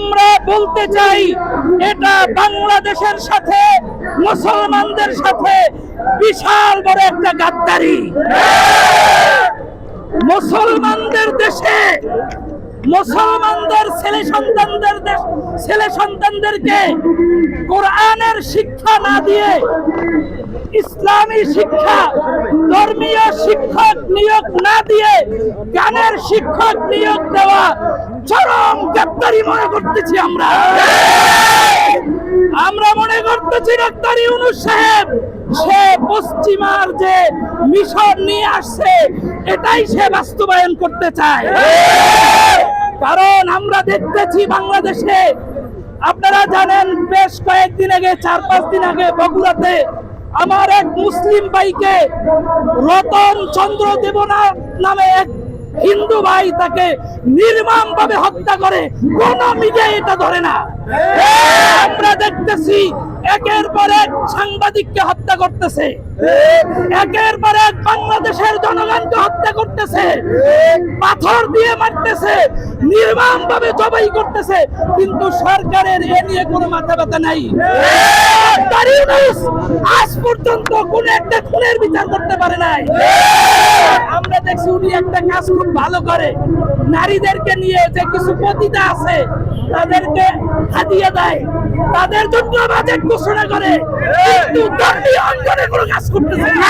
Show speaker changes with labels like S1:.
S1: আমরা বলতে চাই, এটা বাংলাদেশের সাথে, মুসলমানদের সাথে বিশাল বড় একটা গাদ্দারি। মুসলমানদের দেশে, মুসলমানদের ছেলে সন্তানদের ছেলে সন্তানদেরকে কোরআনের শিক্ষা না দিয়ে ইসলামী শিক্ষা, ধর্মীয় শিক্ষক নিয়োগ না দিয়ে গানের শিক্ষক নিয়োগ দেওয়া গাদ্দারি মনে করতেছি আমরা। আমরা মনে করতেছি ডাক্তার ইউনুস সাহেব। সে পশ্চিমার যে মিশন নিয়ে আসছে, এটাই সে বাস্তবায়ন করতে চায়। কারণ আমরা দেখতেছি বাংলাদেশে, আপনারা জানেন, বেশ কয়েকদিন আগে, চার পাঁচ দিন আগে বগুড়াতে আমার এক মুসলিম ভাইকে রতন চন্দ্র দেবনা নামে এক হিন্দু ভাই তাকে নির্মম ভাবে হত্যা করে, কোন মিডিয়া এটা ধরে না। আমরা দেখতেছি, একের পর এক সাংবাদিককে হত্যা করতেছে। একের পর এক বাংলাদেশের জনগণকে হত্যা করতেছে। পাথর দিয়ে মারতেছে নির্মম ভাবে জবাই করতেছে, কিন্তু সরকারের এ নিয়ে কোনো মাথা ব্যথা নাই। আজ পর্যন্ত কোন একটা খুনের বিচার করতে পারে নাই। দেখছি উনি একটা কাজ খুব ভালো করে। নারীদেরকে নিয়ে যে কিছু পতিতা আছে, তাদেরকে হাতিয়ে দেয়। তাদের জন্য বাজেট ঘোষণা করে, কিন্তু অঙ্গনে কোনো কাজ করতেছে না।